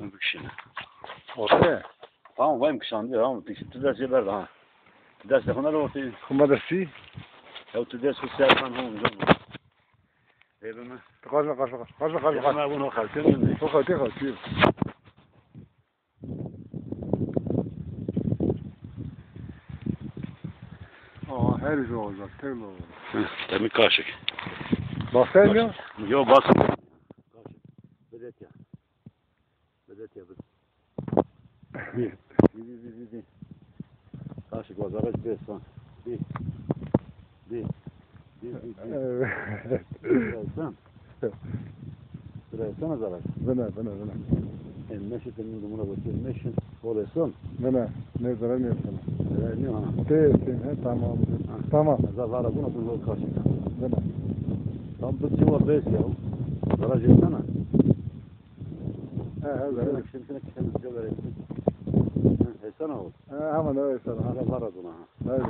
Bu kişine. Ortaya. Tamam vayım kışan diyor ama tu ders yeber ha. Tu ders de kadar ortaya. Kuma da si. Ya tu ders kısa yapan hon canım. Evime. Kaçma kaçma kaçma kaçma kaçma. Evime bunu kalkıyor mu? Çok öte kaçıyor. Aa her şey olacak. Tek olacak. Demir kaşık. Baksayım ya. Yo bas. Kaşık. Bedet ya. Bedet ya. Bir. Bir bir bir bir. Kaşık. Araç bir son. Bir. Bir. Bir bir bir. Evet. Buraya sen zarar. Bana bana bana. En meşit en numara bakıyor. Meşit. Oraya son. Bana. Ne zarar ne yapsana. Ne ha? Değilsin he tamam. Tamam. Zarara bu yol kaşık. Bana. Tam bir civar beş ya. Garaj yapsana. He zarar. şimdi kendisi göverelim. He sana ol. He hemen öyle var adına ha. Öyle.